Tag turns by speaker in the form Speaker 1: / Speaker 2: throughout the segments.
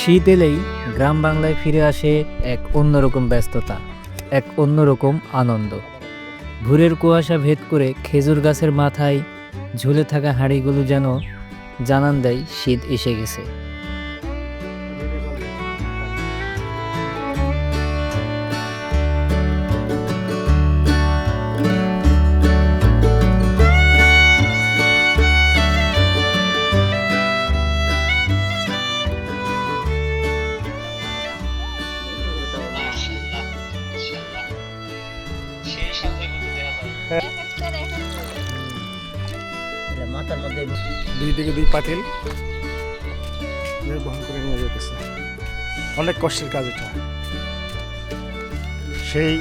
Speaker 1: শীত এলেই গ্রাম বাংলায় ফিরে আসে এক অন্যরকম ব্যস্ততা, এক অন্যরকম আনন্দ। ভোরের কুয়াশা ভেদ করে খেজুর গাছের মাথায় ঝুলে থাকা হাঁড়িগুলো যেন জানান দেয় শীত এসে গেছে। মাথার মধ্যে
Speaker 2: দুই দিকে দুই পাতিল। বহন করে নিয়ে যেতেছে অনেক কষ্টের কাজ এটা। সেই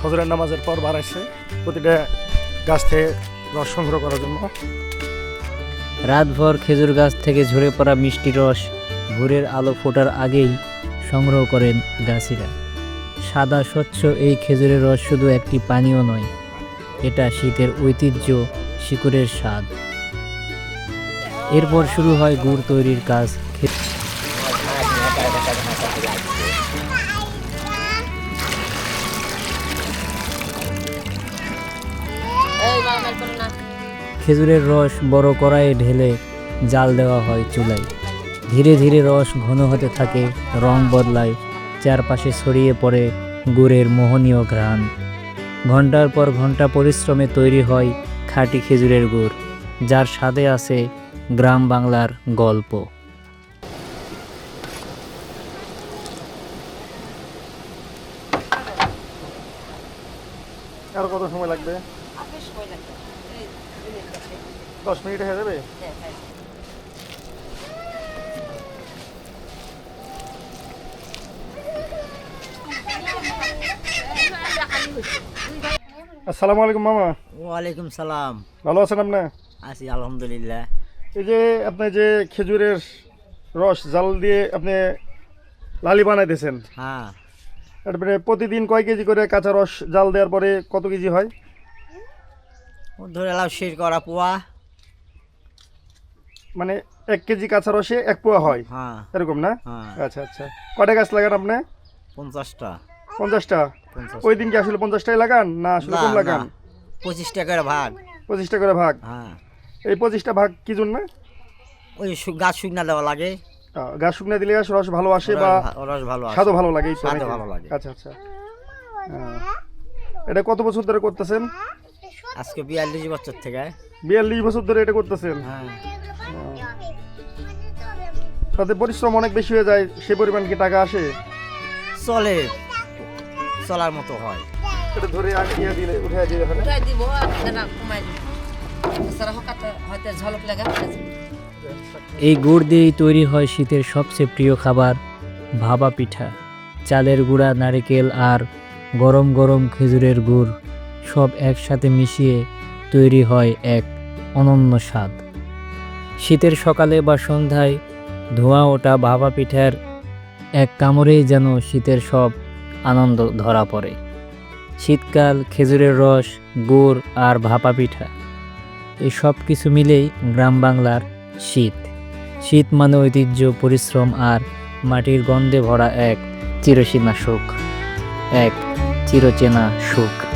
Speaker 2: হজরের নামাজের পর বাড়াইছে প্রতিটা গাছ থেকে রস সংগ্রহ করার জন্য।
Speaker 1: রাতভর খেজুর গাছ থেকে ঝরে পড়া মিষ্টি রস ভোরের আলো ফোটার আগেই সংগ্রহ করেন গাছিরা। সাদা স্বচ্ছ এই খেজুরের রস শুধু একটি পানীয় নয় এটা শীতের ঐতিহ্য, শিকড়ের স্বাদ। এরপর শুরু হয় গুড় তৈরির কাজ। খেজুরের রস বড় কড়াইয়ে ঢেলে জাল দেওয়া হয় চুলায়। ধীরে ধীরে রস ঘন হতে থাকে, রং বদলায়, চারপাশে ছড়িয়ে পড়ে গুড়ের মোহনীয় ঘ্রাণ। ঘণ্টার পর ঘণ্টা পরিশ্রমে তৈরি হয় খাঁটি খেজুরের গুড় যার স্বাদে আছে গ্রাম বাংলার গল্প।
Speaker 2: আর কত সময় লাগবে? দশ মিনিট হয়ে যাবে? আসসালামু আলাইকুম মামা।
Speaker 3: ওয়ালাইকুম সালাম।
Speaker 2: ভালো আছেন আপনি?
Speaker 3: আছি আলহামদুলিল্লাহ।
Speaker 2: এই যে আপনি যে খেজুরের রস জাল দিয়ে আপনি লালি বানাইতেছেন
Speaker 3: হ্যাঁ।
Speaker 2: তারপরে প্রতিদিন কয় কেজি করে কাঁচা রস জাল দেওয়ার পরে কত কেজি হয়?
Speaker 3: ও ধরে লাও শেষ করা পোয়া।
Speaker 2: মানে এক কেজি কাঁচা রসে এক পোয়া হয়?
Speaker 3: হ্যাঁ।
Speaker 2: এরকম না?
Speaker 3: হ্যাঁ।
Speaker 2: আচ্ছা আচ্ছা। কয়টা গাছ লাগান আপনি?
Speaker 3: পঞ্চাশটা।
Speaker 2: পঞ্চাশটা? ওই দিন কি আসলে পঞ্চাশটাই লাগান না আসলে কম লাগান।
Speaker 3: পঁচিশ টাকার ভাগ।
Speaker 2: পঁচিশটা করে ভাগ?
Speaker 3: হ্যাঁ।
Speaker 2: এই পঁচিশটা ভাগ কি জন্য?
Speaker 3: ওই সু- গাছ শুকনা দেওয়া লাগে।
Speaker 2: গাছ শুকনা দিলে গাছ রস ভালো আসে বা
Speaker 3: রস ভা- রস ভালো আসে।
Speaker 2: স্বাদও ভালো লাগে এই তো
Speaker 3: স্বাদও
Speaker 2: নাকি?
Speaker 3: ভালো লাগে।
Speaker 2: আচ্ছা আচ্ছা। আহ, এটা কত বছর ধরে করতেছেন?
Speaker 3: আজকে বিয়াল্লিশ বছর থেকে।
Speaker 2: বিয়াল্লিশ বছর ধরে এটা করতেছেন?
Speaker 3: হ্যাঁ।
Speaker 2: তাতে পরিশ্রম অনেক বেশি হয়ে যায় সে পরিমাণ কি টাকা আসে?
Speaker 3: চলে। চলার মতো হয়।
Speaker 2: এটা ধরে আগে দিলে উঠে দিয়ে এখানে
Speaker 4: উঠাই দিব দানা কমাই দিব। সারা হকাতে হয়তো ঝলক লাগা
Speaker 1: এই গুড় দিয়েই তৈরি হয় শীতের সবচেয়ে প্রিয় খাবার ভাবা পিঠা। চালের গুঁড়া নারকেল আর গরম গরম খেজুরের গুড় সব একসাথে মিশিয়ে তৈরি হয় এক অনন্য স্বাদ। শীতের সকালে বা সন্ধ্যায় ধোঁয়া ওঠা ভাবা পিঠার এক কামড়েই যেন শীতের সব আনন্দ ধরা পড়ে। শীতকাল, খেজুরের রস, গুড় আর ভাপা পিঠা, এই সব কিছু মিলেই গ্রাম বাংলার শীত। শীত মানে ঐতিহ্য, পরিশ্রম আর মাটির গন্ধে ভরা এক চিরসীমা সুখ, এক চিরচেনা সুখ।